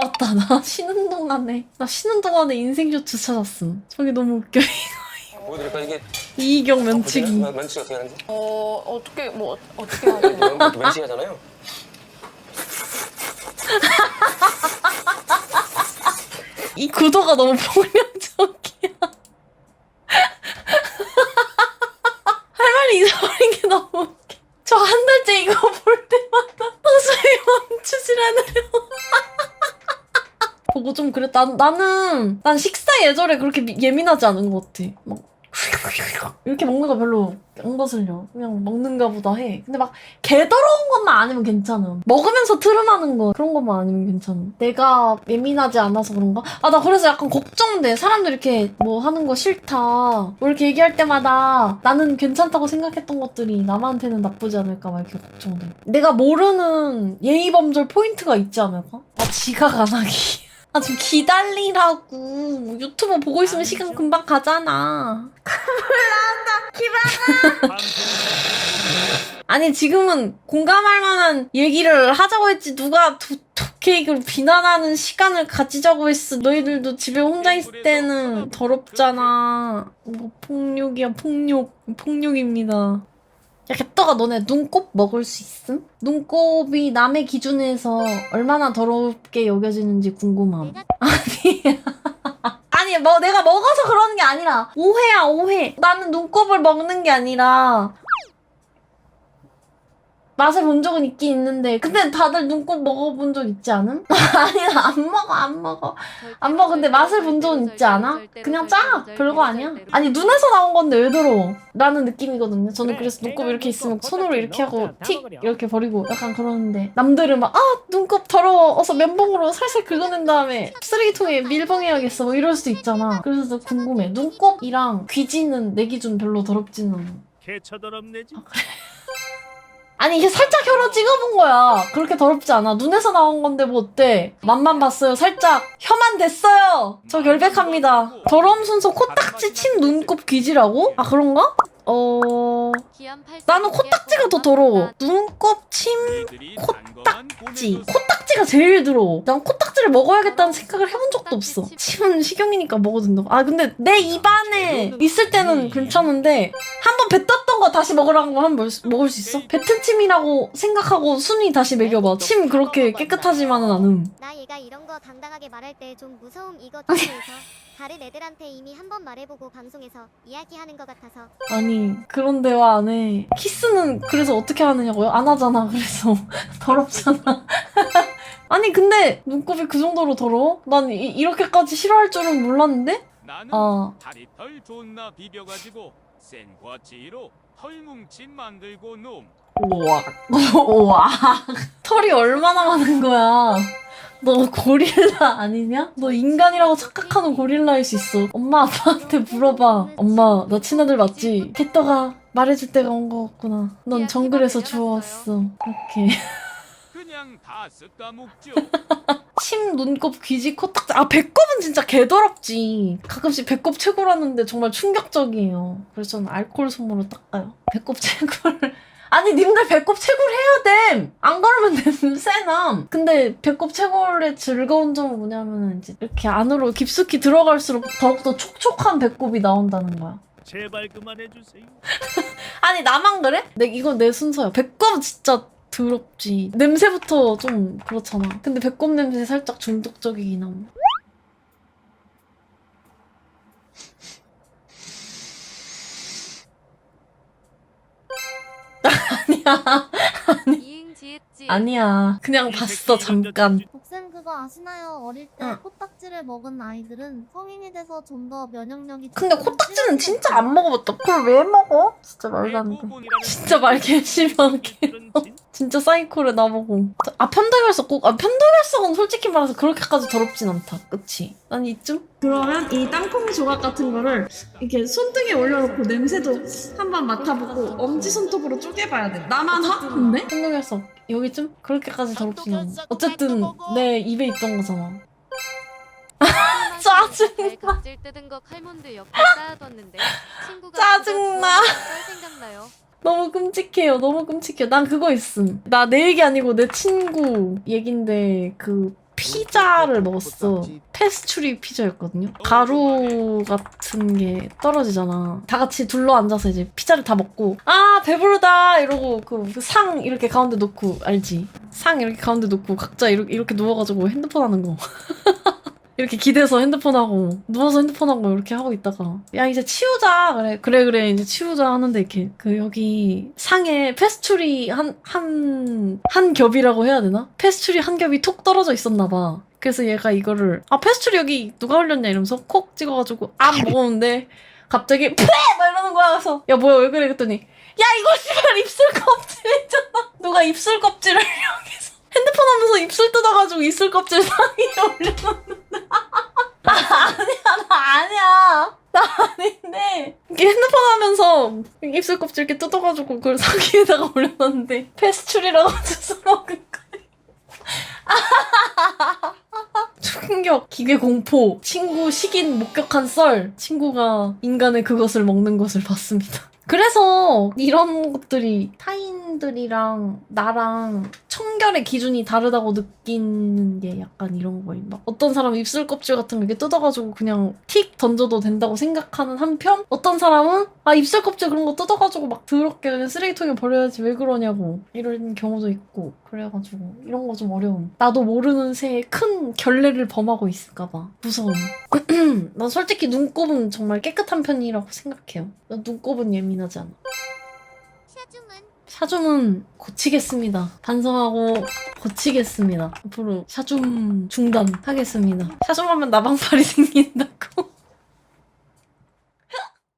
맞다. 나 쉬는 동안에 나 쉬는 동안에 인생 쇼츠 찾았음. 저게 너무 웃겨. 보여드릴까 이게? 이희경 면치기. 면- 면치기 어떻게 하는지? 어 어떻게 뭐 어 떻게 하죠? 면- 면치기 하잖아요. 이 구도가 너무 폭력적이야. 할 말이 잊어버린 게 너무 난, 나는 난 식사 예절에 그렇게 미- 예민하지 않은 것 같아. 막 이렇게 먹는 거 별로 안 거슬려. 그냥 먹는가 보다 해. 근데 막 개더러운 것만 아니면 괜찮아 먹으면서 트름하는 거 그런 것만 아니면 괜찮아 내가 예민하지 않아서 그런가? 아 나 그래서 약간 걱정돼. 사람들 이렇게 뭐 하는 거 싫다. 뭐 이렇게 얘기할 때마다 나는 괜찮다고 생각했던 것들이 남한테는 나쁘지 않을까 막 이렇게 걱정돼. 내가 모르는 예의 범절 포인트가 있지 않을까? 나 지각 안 하기 아 좀 기다리라고. 유튜브 보고 있으면 시간 금방 가잖아. 아니 지금은 공감할 만한 얘기를 하자고 했지. 누가 두, 케이크를 비난하는 시간을 가지자고 했어. 너희들도 집에 혼자 있을 때는 더럽잖아. 뭐 폭력이야 폭력. 폭력입니다 야 개떡아 너네 눈곱 먹을 수 있음? 눈곱이 남의 기준에서 얼마나 더럽게 여겨지는지 궁금함. 아니 아니 뭐 내가 먹어서 그러는 게 아니라 오해야 오해. 나는 눈곱을 먹는 게 아니라 맛을 본 적은 있긴 있는데 근데 다들 눈곱 먹어본 적 있지 않음? 아니 나 안 먹어 안 먹어. 안 먹어. 근데 맛을 본 적은 있지 않아? 그냥 짜! 별거 아니야. 아니 눈에서 나온 건데 왜 더러워 라는 느낌이거든요. 저는 그래서 눈곱 이렇게 있으면 손으로 이렇게 하고 틱 이렇게 버리고 약간 그러는데 남들은 막 아 눈곱 더러워 어서 면봉으로 살살 긁어낸 다음에 쓰레기통에 밀봉해야겠어. 뭐 이럴 수도 있잖아. 그래서 궁금해. 눈곱이랑 귀지는 내 기준 별로 더럽지는 않아. 개처 더럽네지. 아 니 이게 살짝 혀로 찍어본 거야. 그렇게 더럽지 않아. 눈에서 나온 건데 뭐 어때? 맛만 봤어요. 살짝 혀만 됐어요. 저 결백합니다. 더러움 순서 코딱지, 침, 눈곱, 귀지라고? 아 그런가? 어... 나는 코딱지가 더 더러워. 눈곱, 침, 코딱지. 코딱지가 제일 더러워. 난 코딱지를 먹어야겠다는 생각을 해본 적도 없어. 침은 식용이니까 먹어도 된다고. 아 근데 내 입안에 있을 때는 괜찮은데 한 번 뱉었 던 거 다시 거 한번 먹을 수 있어? 뱉은 침이라고 생각하고 순위 다시 매겨봐. 침 그렇게 깨끗하지만은 않음. 나 얘가 이런 거 당당하게 말할 때 좀 무서움 이거 듣면서 다른 애들한테 이미 한 번 말해보고 방송에서 이야기하는 것 같아서 아니 그런 대화 안 해. 키스는 그래서 어떻게 하느냐고요? 안 하잖아. 그래서 더럽잖아. 아니 근데 눈곱이 그 정도로 더러워? 난 이, 이렇게까지 싫어할 줄은 몰랐는데? 나는 어. 다리 털 존나 비벼가지고 센 과치로 털 뭉친 만들고 놈. 우와. 우와. 털이 얼마나 많은 거야. 너 고릴라 아니냐? 너 인간이라고 착각하는 고릴라일 수 있어. 엄마 아빠한테 물어봐. 엄마 나 친아들 맞지? 개떡아 말해줄 때가 온 거 같구나. 넌 정글에서 주워왔어. 이렇게. 그냥 다 쓱까 묵죠. 침, 눈곱, 귀지, 코딱지. 아, 배꼽은 진짜 개더럽지. 가끔씩 배꼽 최고라는데 정말 충격적이에요. 그래서 저는 알코올 솜으로 닦아요. 배꼽 최고를. 아니, 님들 배꼽 최고를 해야 됨! 안 그러면 냄새남! 근데 배꼽 최고의 즐거운 점은 뭐냐면 이제 이렇게 안으로 깊숙이 들어갈수록 더욱더 촉촉한 배꼽이 나온다는 거야. 제발 그만해 주세요. 아니, 나만 그래? 내, 이건 내 순서야. 배꼽 진짜 더럽지. 냄새부터 좀 그렇잖아. 근데 배꼽 냄새 살짝 중독적이긴 함. 아니야. 아니야. 그냥 봤어, 잠깐. 복쌤 그거 아시나요? 어릴 때 응. 코딱지를 먹은 아이들은 성인이 돼서 좀 더 면역력이 근데 좋고 코딱지는 진짜 안 먹어봤다. 그걸 왜 먹어? 진짜 말도 안 돼. 진짜 말 개심하게. 진짜 사이코를 나보고. 아, 편도결석 꼭, 아, 편도결석은 솔직히 말해서 그렇게까지 더럽진 않다. 그치? 난 이쯤? 그러면 이 땅콩이 조각 같은 거를 이렇게 손등에 올려놓고 냄새도 한번 맡아보고 엄지손톱으로 쪼개봐야 돼. 나만 하? 근데? 편도결석 여기쯤? 그렇게까지 더럽진 않아. 어쨌든 내 입에 있던 거잖아. 짜증나. 각질 뜯은 거 칼몬드 옆에 쌓아뒀는데 친구가 짜증나. 썰 생각나요. 너무 끔찍해요. 너무 끔찍해요. 난 그거 있음. 나 내 얘기 아니고 내 친구 얘긴데 그 피자를 먹었어. 페스츄리 피자였거든요. 가루 같은 게 떨어지잖아. 다 같이 둘러 앉아서 이제 피자를 다 먹고 아 배부르다 이러고 그 상 이렇게 가운데 놓고 알지? 상 이렇게 가운데 놓고 각자 이렇게, 이렇게 누워가지고 핸드폰 하는 거. 이렇게 기대서 핸드폰 하고 누워서 핸드폰 하고 이렇게 하고 있다가 야 이제 치우자! 그래 그래 그래 이제 치우자 하는데 이렇게 그 여기 상에 페스츄리 한 한 한 겹이라고 해야 되나? 페스츄리 한 겹이 톡 떨어져 있었나 봐. 그래서 얘가 이거를 아 페스츄리 여기 누가 올렸냐 이러면서 콕 찍어가지고 안 먹었는데 갑자기 폐! 막 이러는 거야. 그래서 야 뭐야 왜 그래? 그랬더니 야 이거 씨발 입술 껍질이잖아. 누가 입술 껍질을 이용해서. 핸드폰 하면서 입술 뜯어가지고 입술 껍질 상에 올려놨는데 아니야 나 아니야 나 이게 핸드폰 하면서 입술 껍질 이렇게 뜯어가지고 그걸 상의에다가 올려놨는데 페스츄리라고 해서 먹은 거야 충격. 기계 공포. 친구 식인 목격한 썰. 친구가 인간의 그것을 먹는 것을 봤습니다 그래서 이런 것들이 타인들이랑 나랑 청결의 기준이 다르다고 느끼는 게 약간 이런 거임. 막 어떤 사람은 입술 껍질 같은 거 이렇게 뜯어가지고 그냥 틱 던져도 된다고 생각하는 한편 어떤 사람은 아 입술 껍질 그런 거 뜯어가지고 막 더럽게 그냥 쓰레기통에 버려야지 왜 그러냐고 이런 경우도 있고 그래가지고 이런 거 좀 어려움. 나도 모르는 새에 큰 결례를 범하고 있을까봐 무서움. 난 솔직히 눈곱은 정말 깨끗한 편이라고 생각해요. 난 눈곱은 예민 하지 않아. 샤줌은 샤줌은 고치겠습니다. 반성하고 고치겠습니다. 앞으로 샤줌 중단하겠습니다. 샤줌하면 나방팔이 생긴다고.